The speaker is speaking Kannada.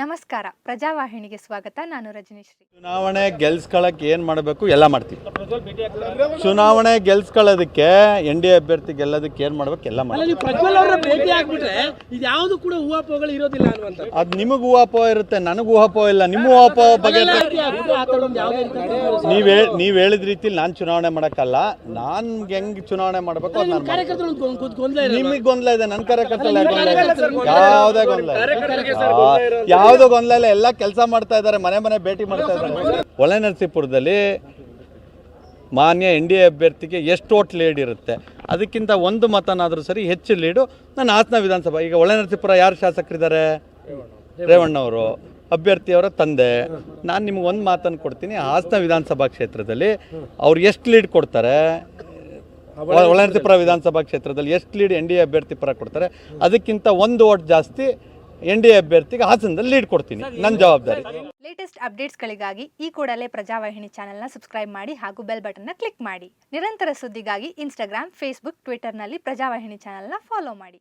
ನಮಸ್ಕಾರ. ಪ್ರಜಾವಾಹಿನಿಗೆ ಸ್ವಾಗತ. ನಾನು ರಜನೀಶ್ರೀ. ಚುನಾವಣೆ ಗೆಲ್ಸ್ಕೊಳಕ್ಕೆ ಏನು ಮಾಡಬೇಕು? ಎಲ್ಲ ಮಾಡ್ತೀವಿ. ಚುನಾವಣೆ ಗೆಲ್ಸ್ಕೊಳ್ಳೋದಕ್ಕೆ ಎನ್ ಡಿ ಎ ಅಭ್ಯರ್ಥಿ ಗೆಲ್ಲೋದಕ್ಕೆ ಏನು ಮಾಡ್ಬೇಕು? ಎಲ್ಲ ಮಾಡ್ತೀವಿ. ನೀವು ಅವರ ಭೇಟಿ ಆಗ್ಬಿಟ್ರೆ ಇದು ಯಾವುದು ಕೂಡ ಹೂವಾಪೋಗಳು ಇರೋದಿಲ್ಲ ಅನ್ನುವಂತ ಅದು ನಿಮಗೆ ಊಹಾಪೋ ಇರುತ್ತೆ ನನಗೆ ಊಹಾಪೋ ಇಲ್ಲ. ನಿಮ್ಮ ಊಹಾಪೋ ಬಗ್ಗೆ ನೀವು ನೀವು ಹೇಳಿದ ರೀತಿಲಿ ನಾನು ಚುನಾವಣೆ ಮಾಡೋಕ್ಕಲ್ಲ. ನಾನು ಹೆಂಗೆ ಚುನಾವಣೆ ಮಾಡಬೇಕು ಅದು ನಾನು ನಿಮಗೆ ಗೊಂದಲ ಇದೆ. ನನ್ನ ಕಾರ್ಯಕರ್ತಲ್ಲ ಇದೆ. ಯಾವುದೇ ಗೊಂದಲ ಯಾವ ಯಾವುದೋ ಗೊಂದಲ ಎಲ್ಲ ಕೆಲಸ ಮಾಡ್ತಾ ಇದ್ದಾರೆ ಮನೆ ಮನೆ ಭೇಟಿ ಮಾಡ್ತಾ ಇದ್ದಾರೆ. ಹೊಳೆನರಸೀಪುರದಲ್ಲಿ ಮಾನ್ಯ ಎನ್ ಡಿ ಎ ಅಭ್ಯರ್ಥಿಗೆ ಎಷ್ಟು ಓಟ್ ಲೀಡ್ ಇರುತ್ತೆ? ಅದಕ್ಕಿಂತ ಒಂದು ಮತನಾದರೂ ಸರಿ ಹೆಚ್ಚು ಲೀಡು. ನನ್ನ ಹಾಸನ ವಿಧಾನಸಭಾ ಈಗ ಹೊಳೆನರಸೀಪುರ ಯಾರು ಶಾಸಕರಿದ್ದಾರೆ? ರೇವಣ್ಣವರು ಅಭ್ಯರ್ಥಿಯವರ ತಂದೆ. ನಾನು ನಿಮ್ಗೆ ಒಂದು ಮಾತನ್ನು ಕೊಡ್ತೀನಿ ಹಾಸನ ವಿಧಾನಸಭಾ ಕ್ಷೇತ್ರದಲ್ಲಿ ಅವ್ರು ಎಷ್ಟು ಲೀಡ್ ಕೊಡ್ತಾರೆ? ಒಳನರಸೀಪುರ ವಿಧಾನಸಭಾ ಕ್ಷೇತ್ರದಲ್ಲಿ ಎಷ್ಟು ಲೀಡ್ ಎನ್ ಡಿ ಎ ಅಭ್ಯರ್ಥಿ ಪರ ಕೊಡ್ತಾರೆ? ಅದಕ್ಕಿಂತ ಒಂದು ಓಟ್ ಜಾಸ್ತಿ ಎನ್ ಡಿ ಎ ಅಭ್ಯರ್ಥಿಗೆ ಹಾಸನದಲ್ಲಿ ಲೀಡ್ ಕೊಡ್ತೀನಿ. ನನ್ನ ಜವಾಬ್ದಾರಿ. ಲೇಟೆಸ್ಟ್ ಅಪ್ಡೇಟ್ಸ್ಗಳಿಗಾಗಿ ಈ ಕೂಡಲೇ ಪ್ರಜಾವಾಹಿನಿ ಚಾನೆಲ್ನ ಸಬ್ಸ್ಕ್ರೈಬ್ ಮಾಡಿ ಹಾಗೂ ಬೆಲ್ ಬಟನ್ನ ಕ್ಲಿಕ್ ಮಾಡಿ. ನಿರಂತರ ಸುದ್ದಿಗಾಗಿ ಇನ್ಸ್ಟಾಗ್ರಾಮ್ ಫೇಸ್ಬುಕ್ ಟ್ವಿಟರ್ನಲ್ಲಿ ಪ್ರಜಾವಾಹಿನಿ ಚಾನೆಲ್ನ ಫಾಲೋ ಮಾಡಿ.